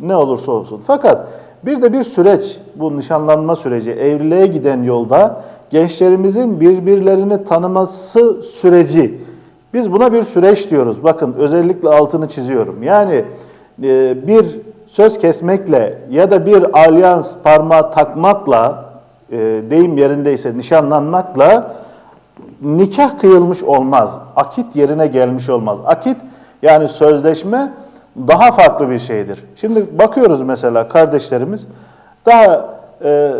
Ne olursa olsun. Fakat bir de bir süreç, bu nişanlanma süreci, evliliğe giden yolda gençlerimizin birbirlerini tanıması süreci. Biz buna bir süreç diyoruz. Bakın özellikle altını çiziyorum. Yani e, bir söz kesmekle ya da bir alyans parmağı takmakla, e, deyim yerindeyse nişanlanmakla nikah kıyılmış olmaz. Akit yerine gelmiş olmaz. Akit yani sözleşme daha farklı bir şeydir. Şimdi bakıyoruz mesela kardeşlerimiz daha e,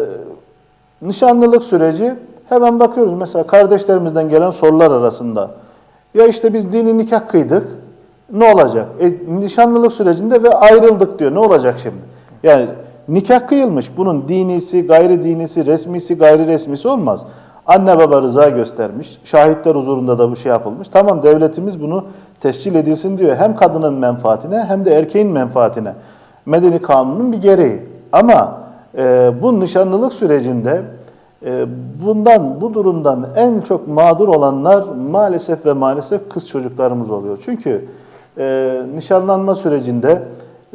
nişanlılık süreci hemen bakıyoruz mesela kardeşlerimizden gelen sorular arasında. Ya işte biz dini nikah kıydık. Ne olacak? E, nişanlılık sürecinde ve ayrıldık diyor. Ne olacak şimdi? Yani nikah kıyılmış. Bunun dinisi, gayri dinisi, resmisi, gayri resmisi olmaz. Anne baba rıza göstermiş. Şahitler huzurunda da bu şey yapılmış. Tamam devletimiz bunu tescil edilsin diyor. Hem kadının menfaatine hem de erkeğin menfaatine. Medeni kanunun bir gereği. Ama e, bu nişanlılık sürecinde e, bundan, bu durumdan en çok mağdur olanlar maalesef ve maalesef kız çocuklarımız oluyor. Çünkü e, nişanlanma sürecinde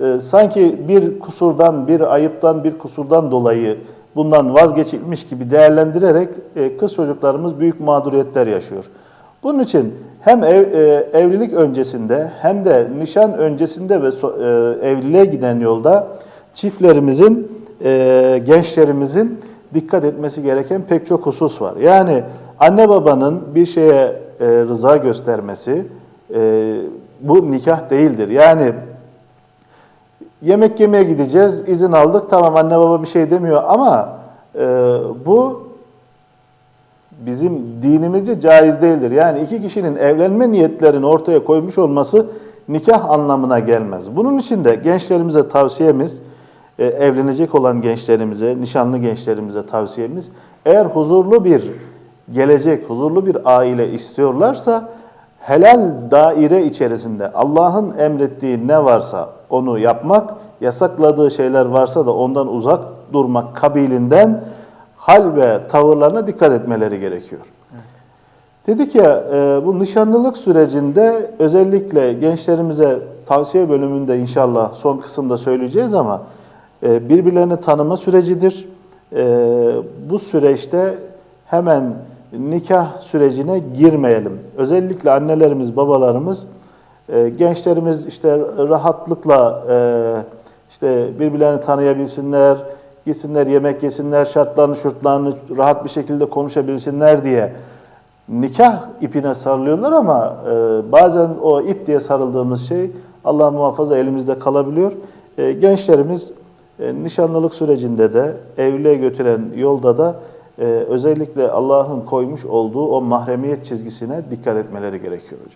e, sanki bir kusurdan, bir ayıptan, bir kusurdan dolayı bundan vazgeçilmiş gibi değerlendirerek e, kız çocuklarımız büyük mağduriyetler yaşıyor. Bunun için hem ev, e, evlilik öncesinde hem de nişan öncesinde ve so, e, evliliğe giden yolda çiftlerimizin, e, gençlerimizin dikkat etmesi gereken pek çok husus var. Yani anne babanın bir şeye e, rıza göstermesi e, bu nikah değildir. Yani yemek yemeye gideceğiz, izin aldık, tamam anne baba bir şey demiyor ama e, bu bizim dinimizce caiz değildir. Yani iki kişinin evlenme niyetlerini ortaya koymuş olması nikah anlamına gelmez. Bunun için de gençlerimize tavsiyemiz, e, evlenecek olan gençlerimize, nişanlı gençlerimize tavsiyemiz, eğer huzurlu bir gelecek, huzurlu bir aile istiyorlarsa, helal daire içerisinde Allah'ın emrettiği ne varsa onu yapmak, yasakladığı şeyler varsa da ondan uzak durmak kabilinden hal ve tavırlarına dikkat etmeleri gerekiyor. Dedik ya e, bu nişanlılık sürecinde özellikle gençlerimize tavsiye bölümünde inşallah son kısımda söyleyeceğiz ama e, birbirlerini tanıma sürecidir. E, bu süreçte hemen nikah sürecine girmeyelim. Özellikle annelerimiz, babalarımız, gençlerimiz işte rahatlıkla işte birbirlerini tanıyabilsinler, gitsinler yemek yesinler, şartlarını şurtlarını rahat bir şekilde konuşabilsinler diye nikah ipine sarılıyorlar ama e, bazen o ip diye sarıldığımız şey Allah muhafaza elimizde kalabiliyor. E, gençlerimiz e, nişanlılık sürecinde de evliliğe götüren yolda da e, özellikle Allah'ın koymuş olduğu o mahremiyet çizgisine dikkat etmeleri gerekiyor hocam.